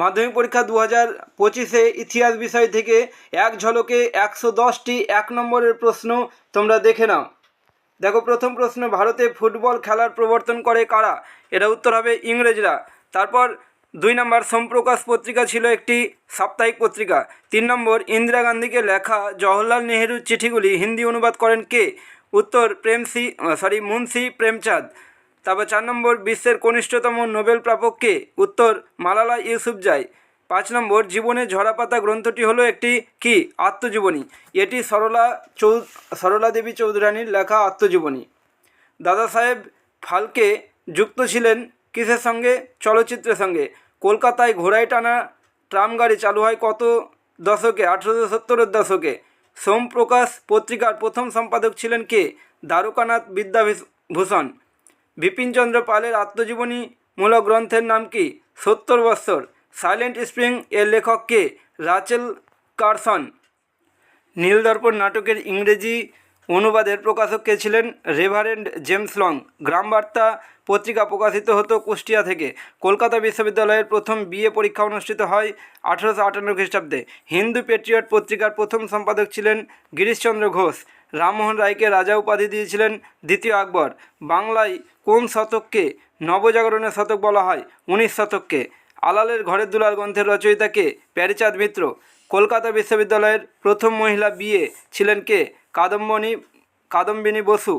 মাধ্যমিক পরীক্ষা দু হাজার পঁচিশে ইতিহাস বিষয় থেকে এক ঝলকে একশো দশটি এক নম্বরের প্রশ্ন তোমরা দেখে নাও। দেখো, প্রথম প্রশ্ন, ভারতে ফুটবল খেলার প্রবর্তন করে কারা? এটা উত্তর হবে ইংরেজরা। তারপর দুই নম্বর, সোমপ্রকাশ পত্রিকা ছিল একটি সাপ্তাহিক পত্রিকা। তিন নম্বর, ইন্দিরা গান্ধীকে লেখা জওহরলাল নেহেরুর চিঠিগুলি হিন্দি অনুবাদ করেন কে? উত্তর প্রেমসি সরি মুন্সি প্রেমচাঁদ। তারপর চার নম্বর, বিশ্বের কনিষ্ঠতম নোবেল প্রাপককে উত্তর, মালালা ইউসুফজাই পাঁচ নম্বর, জীবনে ঝরাপাতা গ্রন্থটি হলো একটি কি? আত্মজীবনী। এটি সরলা চৌ, সরলা দেবী চৌধুরানীর লেখা আত্মজীবনী। দাদা সাহেব ফালকে যুক্ত ছিলেন কিসের সঙ্গে? চলচ্চিত্রের সঙ্গে। কলকাতায় ঘোড়ায় টানা ট্রাম গাড়ি চালু হয় কত দশকে? আঠেরোশো সত্তরের দশকে। সোমপ্রকাশ পত্রিকার প্রথম সম্পাদক ছিলেন কে? দ্বারকানাথ বিদ্যাভূষণ। বিপিনচন্দ্র পালের আত্মজীবনীমূলক গ্রন্থের নাম কি? সত্তর বৎসর। সাইলেন্ট স্প্রিং এর লেখক কে? Rachel Carson. নীলদর্পণ নাটকের ইংরেজি অনুবাদের প্রকাশক কে ছিলেন? Reverend James long. গ্রামবার্তা পত্রিকা প্রকাশিত হতো কুষ্টিয়া থেকে। কলকাতা বিশ্ববিদ্যালয়ের প্রথম বিএ পরীক্ষা অনুষ্ঠিত হয় আঠেরোশো আটান্ন খ্রিস্টাব্দে। হিন্দু পেট্রিয়ট পত্রিকার প্রথম সম্পাদক ছিলেন গিরিশচন্দ্র ঘোষ। রামমোহন রায়কে রাজা উপাধি দিয়েছিলেন দ্বিতীয় আকবর। বাংলায় কোন শতককে নবজাগরণের শতক বলা হয়? উনিশ শতককে। আলালের ঘরের দুলাল গ্রন্থের রচয়িতাকে প্যারিচাঁদ মিত্র। কলকাতা বিশ্ববিদ্যালয়ের প্রথম মহিলা বিয়ে ছিলেন কে? কাদম্বনী, কাদম্বিনী বসু।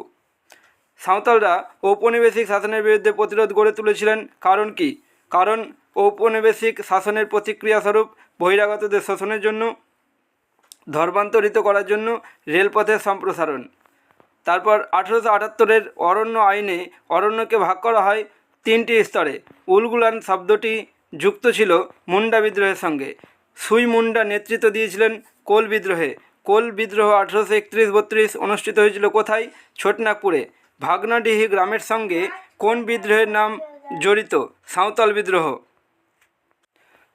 সাঁওতালরা ঔপনিবেশিক শাসনের বিরুদ্ধে প্রতিরোধ গড়ে তুলেছিলেন কারণ কি? কারণ ঔপনিবেশিক শাসনের প্রতিক্রিয়াস্বরূপ বহিরাগতদের শোষণের জন্য ধর্মান্তরিত করার জন্য রেলপথের সম্প্রসারণ। তারপর আঠেরোশো আটাত্তরের অরণ্য আইনে অরণ্যকে ভাগ করা হয় তিনটি স্তরে। উলগুলান শব্দটি যুক্ত ছিল মুন্ডা বিদ্রোহের সঙ্গে। সুই মুন্ডা নেতৃত্ব দিয়েছিলেন কোল বিদ্রোহে। কোল বিদ্রোহ আঠেরোশো একত্রিশ বত্রিশ অনুষ্ঠিত হয়েছিল কোথায়? ছোটনাগপুরে। ভাগনাডিহি গ্রামের সঙ্গে কোন বিদ্রোহের নাম জড়িত? সাঁওতাল বিদ্রোহ।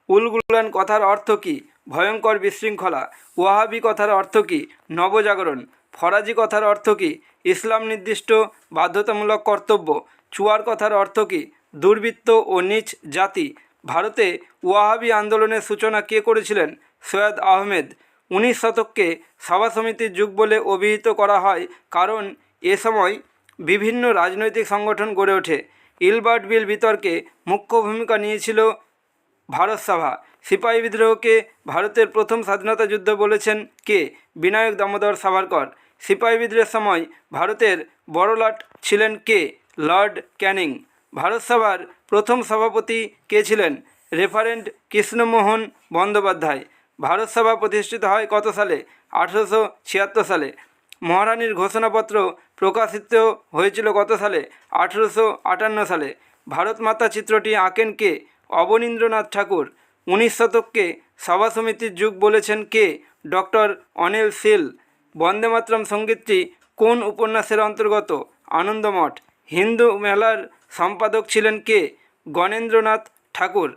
উলগুলান কথার অর্থ কী? ভয়ঙ্কর বিশৃঙ্খলা। ওয়াহাবি কথার অর্থ কী? নবজাগরণ। ফরাজি কথার অর্থ কী? ইসলাম নির্দিষ্ট, বাধ্যতামূলক কর্তব্য। চুয়ার কথার অর্থ কী? দুর্বৃত্ত ও নিচ জাতি। ভারতে ওয়াহাবি আন্দোলনের সূচনা কে করেছিলেন? সৈয়দ আহমেদ। উনিশ শতককে সভা সমিতির যুগ বলে অভিহিত করা হয়, কারণ এ সময় বিভিন্ন রাজনৈতিক সংগঠন গড়ে ওঠে। ইলবার্ট বিল বিতর্কে মুখ্য ভূমিকা নিয়েছিল ভারত সভা। সিপাহী বিদ্রোহকে ভারতের প্রথম স্বাধীনতা যুদ্ধ বলেছেন কে? বিনায়ক দামোদর সাভারকর। সিপাহী বিদ্রোহের সময় ভারতের বড়লাট ছিলেন কে? লর্ড ক্যানিং। ভারত সভার প্রথম সভাপতি কে ছিলেন? রেফারেন্ট কৃষ্ণমোহন বন্দ্যোপাধ্যায়। ভারত সভা প্রতিষ্ঠিত হয় কত সালে? আঠেরোশো ছিয়াত্তর সালে। মহারানীর ঘোষণাপত্র প্রকাশিত হয়েছিল কত সালে? আঠেরোশো আটান্ন সালে। ভারত মাতা চিত্রটি আঁকেন কে? অবনীন্দ্রনাথ ঠাকুর। উনিশ শতককে সভা সমিতির যুগ বলেছেন কে? ডক্টর অনিল শীল বন্দে মাতরম সঙ্গীতটি কোন উপন্যাসের অন্তর্গত? আনন্দমঠ হিন্দু মেলার সম্পাদক ছিলেন কে? গণেন্দ্রনাথ ঠাকুর।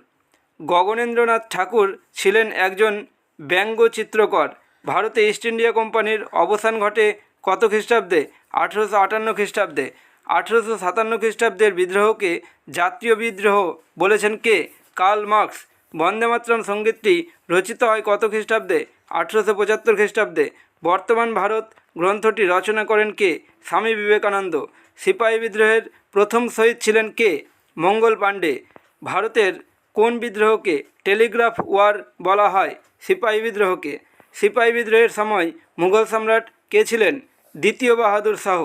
গগনেন্দ্রনাথ ঠাকুর ছিলেন একজন ব্যঙ্গ চিত্রকর। ভারতে ইস্ট ইন্ডিয়া কোম্পানির অবসান ঘটে কত খ্রিস্টাব্দে? আঠেরোশো আটান্ন খ্রিস্টাব্দে। আঠেরোশো সাতান্ন খ্রিস্টাব্দের বিদ্রোহকে জাতীয় বিদ্রোহ বলেছেন কে? Karl Marx. বন্দে মাতরম সঙ্গীতটি রচিত হয় কত খ্রিস্টাব্দে? আঠেরোশো পঁচাত্তর খ্রিস্টাব্দে। বর্তমান ভারত গ্রন্থটি রচনা করেন কে? স্বামী বিবেকানন্দ। সিপাহী বিদ্রোহের প্রথম শহীদ ছিলেন কে? মঙ্গল পাণ্ডে। ভারতের কোন বিদ্রোহকে টেলিগ্রাফ ওয়ার বলা হয়? সিপাহী বিদ্রোহকে। সিপাহী বিদ্রোহের সময় মুঘল সম্রাট কে ছিলেন? দ্বিতীয় Bahadur Shah.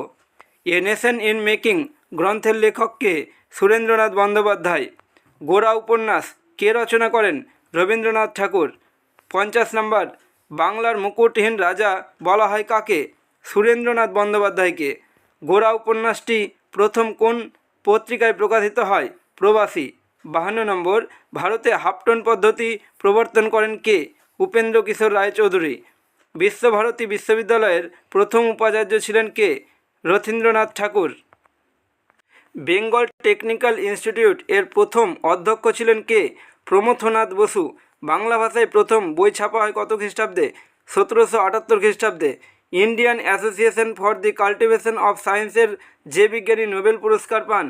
A nation in making গ্রন্থের লেখককে সুরেন্দ্রনাথ বন্দ্যোপাধ্যায়। গোড়া উপন্যাস কে রচনা করেন? রবীন্দ্রনাথ ঠাকুর। পঞ্চাশ নম্বর, বাংলার মুকুটহীন রাজা বলা হয় কাকে? সুরেন্দ্রনাথ বন্দ্যোপাধ্যায়কে। গোড়া উপন্যাসটি প্রথম কোন পত্রিকায় প্রকাশিত হয়? প্রবাসী। বাহান্ন নম্বর, ভারতে হাফটন পদ্ধতি প্রবর্তন করেন কে? উপেন্দ্র কিশোর রায়চৌধুরী। বিশ্বভারতী বিশ্ববিদ্যালয়ের প্রথম উপাচার্য ছিলেন কে? Rathindranath Thakur. Bengal technical institute এর প্রথম অধ্যক্ষ ছিলেন কে? প্রমথনাথ বসু, বাংলা ভাষায় প্রথম বই ছাপা হয় কত খ্রিস্টাব্দে? সতেরোশো আটাত্তর খ্রিস্টাব্দে। Indian association for the cultivation of সায়েন্সের যে বিজ্ঞানী নোবেল পুরস্কার পান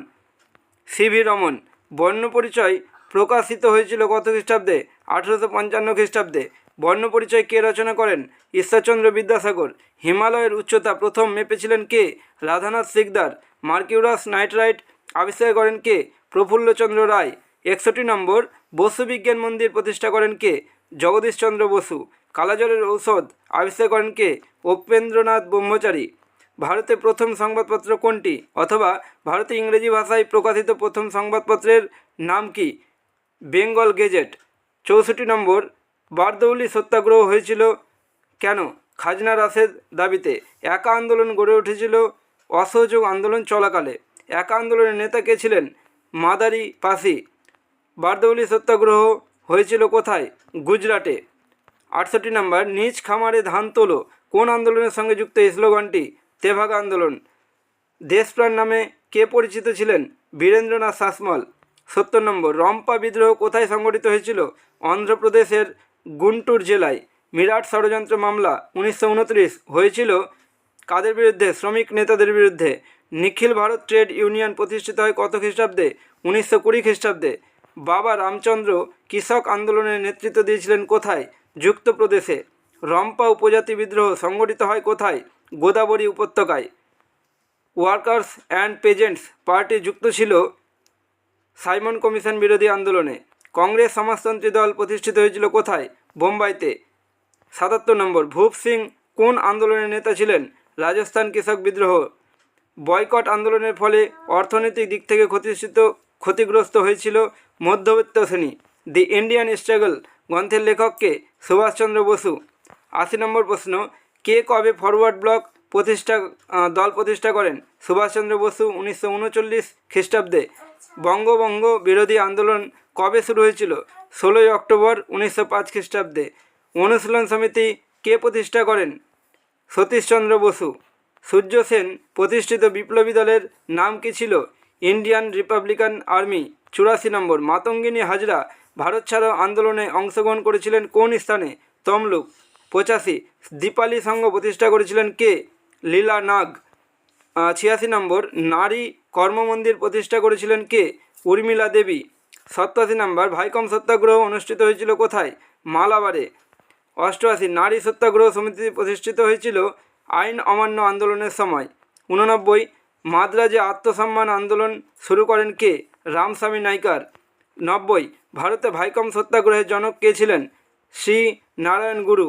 সিভি রমন। বর্ণপরিচয় প্রকাশিত হয়েছিল কত খ্রিস্টাব্দে? আঠেরোশো পঞ্চান্ন খ্রিস্টাব্দে। বর্ণপরিচয় কে রচনা করেন? ঈশ্বরচন্দ্র বিদ্যাসাগর। হিমালয়ের উচ্চতা প্রথম মেপেছিলেন কে? রাধানাথ সিকদার। মার্কিউরাস নাইট্রাইট আবিষ্কার করেন কে? প্রফুল্লচন্দ্র রায়। একষট্টি নম্বর বসু বিজ্ঞান মন্দির প্রতিষ্ঠা করেন কে? জগদীশচন্দ্র বসু। কালাজ্বরের ঔষধ আবিষ্কার করেন কে? উপেন্দ্রনাথ ব্রহ্মচারী। ভারতে প্রথম সংবাদপত্র কোনটি? অথবা ভারতে ইংরেজি ভাষায় প্রকাশিত প্রথম সংবাদপত্রের নাম কি? Bengal gazette. চৌষট্টি নম্বর। বারদৌলি সত্যাগ্রহ হয়েছিল কেন? খাজনা হ্রাসের দাবিতে। একা আন্দোলন গড়ে উঠেছিল অসহযোগ আন্দোলন চলাকালে। একা আন্দোলনের নেতা কে ছিলেন? মাদারি পাসি বারদৌলি সত্যাগ্রহ হয়েছিল কোথায়? গুজরাটে। আটষট্টি নম্বর, নিজ খামারে ধান তোলো। কোন আন্দোলনের সঙ্গে যুক্ত এই স্লোগানটি? তেভাগ আন্দোলন। দেশপ্রাণ নামে কে পরিচিত ছিলেন? বীরেন্দ্রনাথ শাসমল। সত্তর নম্বর, রম্পা বিদ্রোহ কোথায় সংগঠিত হয়েছিল? অন্ধ্রপ্রদেশের গুন্টুর জেলায়। মিরাট ষড়যন্ত্র মামলা উনিশশো উনত্রিশ হয়েছিল কাদের বিরুদ্ধে? শ্রমিক নেতাদের বিরুদ্ধে। নিখিল ভারত ট্রেড ইউনিয়ন প্রতিষ্ঠিত হয় কত খ্রিস্টাব্দে? উনিশশো কুড়ি খ্রিস্টাব্দে। বাবা রামচন্দ্র কৃষক আন্দোলনের নেতৃত্ব দিয়েছিলেন কোথায়? যুক্তপ্রদেশে। রম্পা উপজাতি বিদ্রোহ সংগঠিত হয় কোথায়? গোদাবরী উপত্যকায়। ওয়ার্কার্স অ্যান্ড পেজেন্টস পার্টি যুক্ত ছিল সাইমন কমিশন বিরোধী আন্দোলনে। কংগ্রেস সমাজতন্ত্রী দল প্রতিষ্ঠিত হয়েছিল কোথায়? বোম্বাইতে। সাতাত্তর নম্বর, ভূপ সিং কোন আন্দোলনের নেতা ছিলেন? রাজস্থান কৃষক বিদ্রোহ। বয়কট আন্দোলনের ফলে অর্থনৈতিক দিক থেকে ক্ষতিষ্ঠিত ক্ষতিগ্রস্ত হয়েছিল মধ্যবিত্ত শ্রেণি দি ইন্ডিয়ান স্ট্রাগল গ্রন্থের লেখককে সুভাষচন্দ্র বসু। আশি নম্বর প্রশ্ন, কে কবে ফরওয়ার্ড ব্লক প্রতিষ্ঠা দল প্রতিষ্ঠা করেন? সুভাষচন্দ্র বসু উনিশশো উনচল্লিশ খ্রিস্টাব্দে। বঙ্গভঙ্গ বিরোধী আন্দোলন কবে শুরু হয়েছিল? ষোলোই অক্টোবর উনিশশো পাঁচ খ্রিস্টাব্দে। অনুশীলন সমিতি কে প্রতিষ্ঠা করেন? সতীশচন্দ্র বসু। সূর্য সেন প্রতিষ্ঠিত বিপ্লবী দলের নাম কি ছিল? ইন্ডিয়ান রিপাবলিকান আর্মি চুরাশি নম্বর মাতঙ্গিনী হাজরা ভারত ছাড়ো আন্দোলনে অংশগ্রহণ করেছিলেন কোন স্থানে? তমলুক। পঁচাশি, দীপালি সংঘ প্রতিষ্ঠা করেছিলেন কে? লীলা নাগ। ছিয়াশি নম্বর, নারী কর্মমন্দির প্রতিষ্ঠা করেছিলেন কে? উর্মিলা দেবী। সপ্তাশি নম্বর, ভাইকম সত্যাগ্রহ অনুষ্ঠিত হয়েছিল কোথায়? মালাবারে অষ্টআশি, নারী সত্যাগ্রহ সমিতি প্রতিষ্ঠিত হয়েছিল আইন অমান্য আন্দোলনের সময়। উননব্বই মাদ্রাজে আত্মসম্মান আন্দোলন শুরু করেন কে? রামস্বামী নাইকার। নব্বই, ভারতে ভাইকম সত্যাগ্রহের জনক কে ছিলেন? শ্রী নারায়ণ গুরু।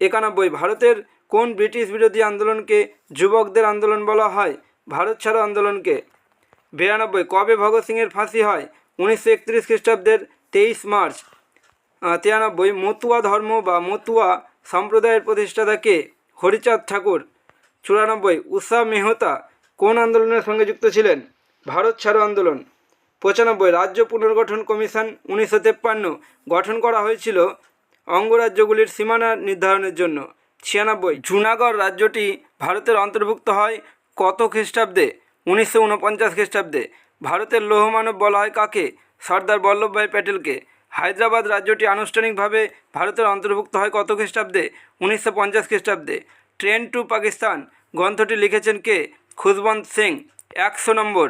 একানব্বই, ভারতের কোন ব্রিটিশ বিরোধী আন্দোলনকে যুবকদের আন্দোলন বলা হয়? ভারত ছাড়ো আন্দোলনকে। বিরানব্বই, কবে ভগৎ সিংয়ের ফাঁসি হয়? উনিশশো একত্রিশ খ্রিস্টাব্দের তেইশ মার্চ। তিরানব্বই, মতুয়া ধর্ম বা মতুয়া সম্প্রদায়ের প্রতিষ্ঠাতা কে? হরিচাঁদ ঠাকুর। চুরানব্বই উষা মেহতা। কোন আন্দোলনের সঙ্গে যুক্ত ছিলেন? ভারত ছাড়ো আন্দোলন। পঁচানব্বই, রাজ্য পুনর্গঠন কমিশন উনিশশো তেপ্পান্ন গঠন করা হয়েছিল অঙ্গরাজ্যগুলির সীমানা নির্ধারণের জন্য। ছিয়ানব্বই, জুনাগড় রাজ্যটি ভারতের অন্তর্ভুক্ত হয় কত খ্রিস্টাব্দে? উনিশশো উনপঞ্চাশ খ্রিস্টাব্দে। ভারতের লৌহমানব বলা হয় কাকে? সর্দার বল্লভভাই প্যাটেলকে। হায়দ্রাবাদ রাজ্যটি আনুষ্ঠানিকভাবে ভারতের অন্তর্ভুক্ত হয় কত খ্রিস্টাব্দে? উনিশশো পঞ্চাশ খ্রিস্টাব্দে। ট্রেন টু পাকিস্তান গ্রন্থটি লিখেছেন কে? খুশবন্ত সিং, একশো নম্বর।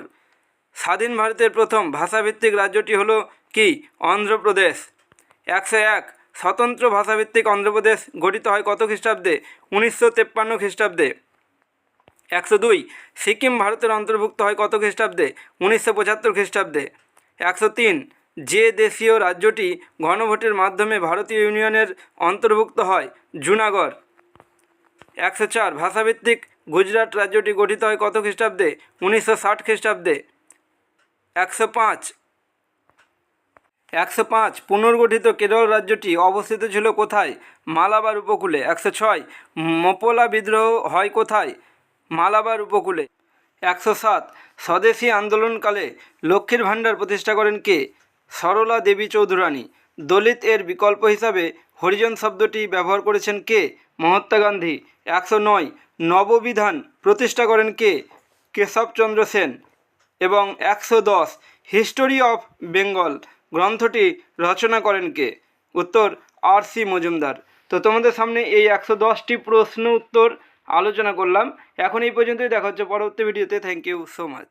স্বাধীন ভারতের প্রথম ভাষাভিত্তিক রাজ্যটি হল কি? অন্ধ্রপ্রদেশ। একশো এক, স্বতন্ত্র ভাষাভিত্তিক অন্ধ্রপ্রদেশ গঠিত হয় কত খ্রিস্টাব্দে? উনিশশো তেপ্পান্ন খ্রিস্টাব্দে। একশো দুই, সিকিম ভারতের অন্তর্ভুক্ত হয় কত খ্রিস্টাব্দে? উনিশশো পঁচাত্তর খ্রিস্টাব্দে। একশো তিন, যে দেশীয় রাজ্যটি গণভোটের মাধ্যমে ভারতীয় ইউনিয়নের অন্তর্ভুক্ত হয়? জুনাগড়। একশো চার, ভাষাভিত্তিক গুজরাট রাজ্যটি গঠিত হয় কত খ্রিস্টাব্দে? উনিশশো ষাট খ্রিস্টাব্দে। একশো পাঁচ। একশো পাঁচ, পুনর্গঠিত কেরল রাজ্যটি অবস্থিত ছিল কোথায়? মালাবার উপকূলে। একশো ছয়, মোপলা বিদ্রোহ হয় কোথায়? মালাবার উপকূলে। একশো সাত, স্বদেশী আন্দোলনকালে লক্ষ্মীর ভাণ্ডার প্রতিষ্ঠা করেন কে? সরলা দেবী চৌধুরানী। দলিত এর বিকল্প হিসাবে হরিজন শব্দটি ব্যবহার করেছেন কে? মহাত্মা গান্ধী। একশো নয়, নববিধান প্রতিষ্ঠা করেন কে? কেশবচন্দ্র সেন। এবং একশো দশ, হিস্টোরি অফ বেঙ্গল গ্রন্থটি রচনা করেন কে? উত্তর আর সি মজুমদার। তো তোমাদের সামনে এই একশো দশটি প্রশ্ন উত্তর আলোচনা করলাম। এখন এই পর্যন্তই। দেখা হচ্ছে পরবর্তী ভিডিওতে। Thank you so much